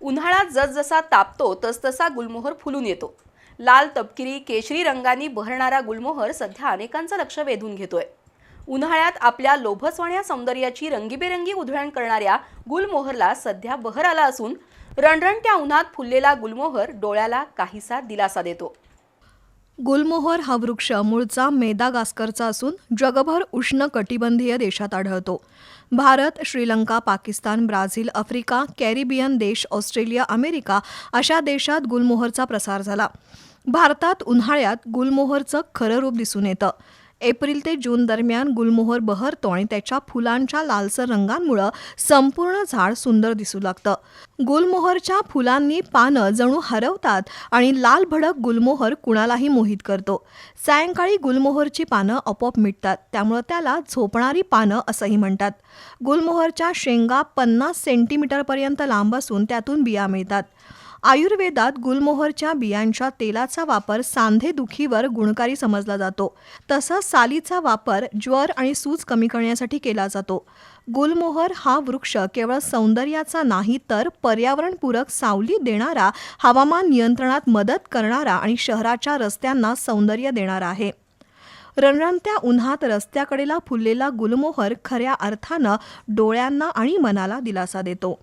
उन्हाळा जसजसा तापतो तसतसा गुलमोहर फुलून येतो. लाल तपकिरी केशरी रंगांनी बहरणारा गुलमोहर सध्या अनेकांचं लक्ष वेधून घेतोय. उन्हाळ्यात आपल्या लोभसवाण्या सौंदर्याची रंगीबेरंगी उधळण करणाऱ्या गुलमोहरला सध्या बहर आला असून रणरणत्या उन्हात फुललेला गुलमोहर डोळ्याला काहीसा दिलासा देतो. गुलमोहर हा वृक्ष मूळचा मेदागास्करचा असून जगभर उष्ण कटिबंधीय देशात आढळतो. Bharat Sri Lanka Pakistan Brazil Africa Caribbean देश ऑस्ट्रेलिया अमेरिका अशा देशात गुलमोहरचा प्रसार झाला. भारतात उन्हाळ्यात गुलमोहरचं खरं रूप दिसून येतं. एप्रिल ते जून दरम्यान गुलमोहर बहरतो आणि त्याच्या फुलांच्या लालसर रंगांमुळं संपूर्ण झाड सुंदर दिसू लागतं. गुलमोहरच्या फुलांनी पानं जणू हरवतात आणि लाल भडक गुलमोहर कुणालाही मोहित करतो. सायंकाळी गुलमोहरची पानं आपोआप मिटतात त्यामुळं त्याला झोपणारी पानं असंही म्हणतात. गुलमोहरच्या शेंगा पन्नास सेंटीमीटरपर्यंत लांब असून त्यातून बिया मिळतात. आयुर्वेदात गुलमोहरच्या बियांच्या तेलाचा वापर सांधेदुखीवर गुणकारी समजला जातो. तसंच सालीचा वापर ज्वर आणि सूज कमी करण्यासाठी केला जातो. गुलमोहर हा वृक्ष केवळ सौंदर्याचा नाही तर पर्यावरणपूरक सावली देणारा हवामान नियंत्रणात मदत करणारा आणि शहराच्या रस्त्यांना सौंदर्य देणारा आहे. रणरणत्या उन्हात रस्त्याकडेला फुललेला गुलमोहर खऱ्या अर्थानं डोळ्यांना आणि मनाला दिलासा देतो.